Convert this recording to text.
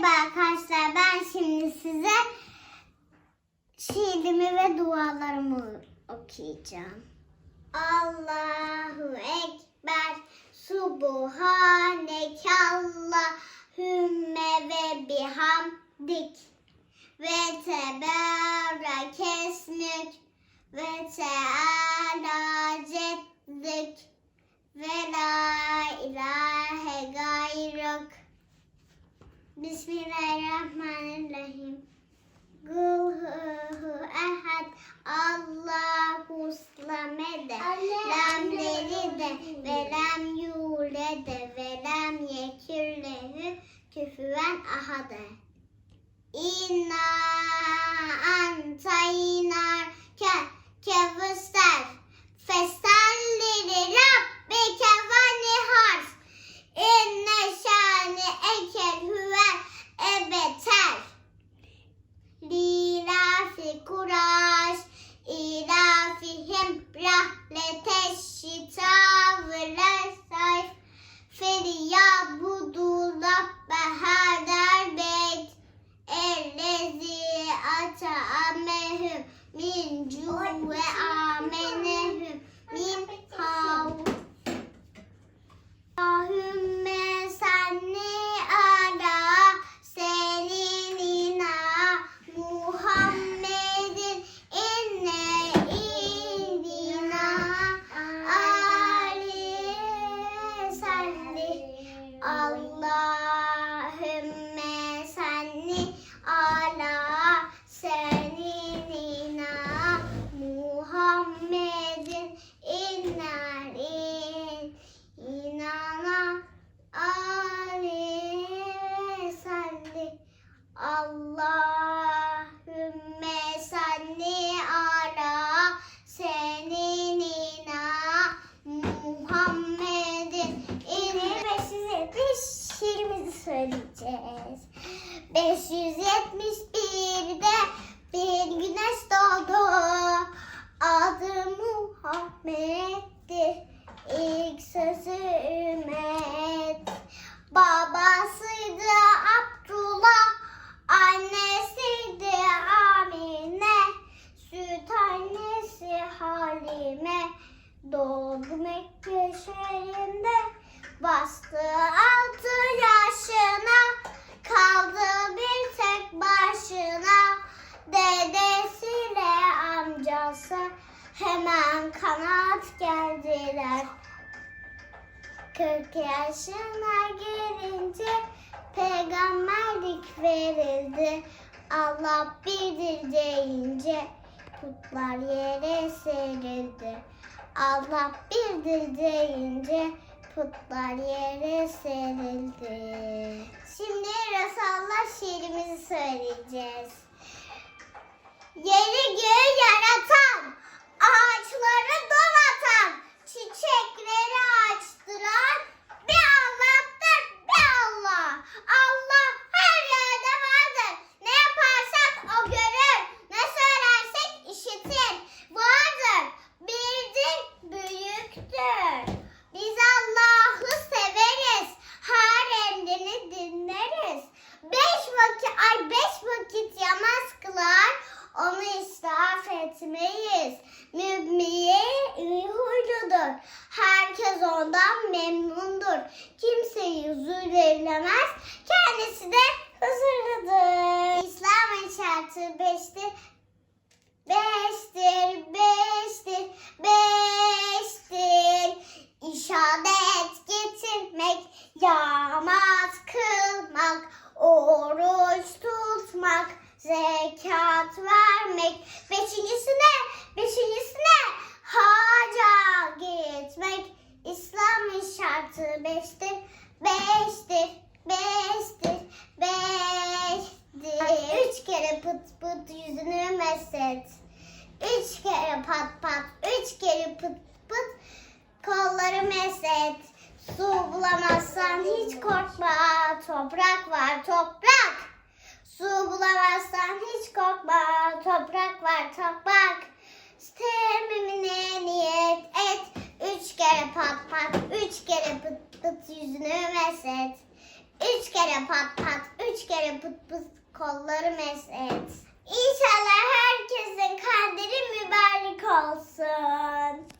Merhaba arkadaşlar. Ben şimdi size şiirimi ve dualarımı okuyacağım. Allahu Ekber Subhaneke Allahümme ve bihamdik ve tebarek esmük ve teala ceddük ve la Bismillahirrahmanirrahim. Kul hu ehad Allahu samede lam yelide ve lam yulede ve lam yekillehu küfüven ahade. İnna Me and June, where are 571'de bir güneş doğdu. Adı Muhammed'dir. İlk sözü Ümmet. Babasıydı Abdullah, annesiydi Amine, süt annesi Halime. Doğdu Mekke şehrinde, bastı altı yaşına, hemen kanat geldiler. Kırk yaşına gelince peygamberlik verildi. Allah birdir deyince putlar yere serildi. Allah birdir deyince putlar yere serildi. Şimdi Resulullah şiirimizi söyleyeceğiz. Yeri göğü yaratan, ağaçları donatan, Herkes ondan memnundur. Kimseyi zullemez. Kendisi de huzurludur. İslam'ın şartı beştir. Beştir, beştir, beştir. İşaret getirmek, yağmaz kılmak, oruç tutmak, zekat vermek. Beşincisi ne? Beşincisi ne? Haca gitmek. İslam'ın şartı beştir, beştir, beştir, beştir. Üç kere pıt pıt yüzünü meset. Üç kere pat pat, üç kere pıt pıt kolları meset. Su bulamazsan hiç korkma, toprak var toprak. Su bulamazsan hiç korkma, toprak var toprak. Temimine niyet et, üç kere pat pat, üç kere pıt pıt yüzünü meset. Üç kere pat pat, üç kere pıt pıt kolları mesret. İnşallah herkesin kaderi mübarek olsun.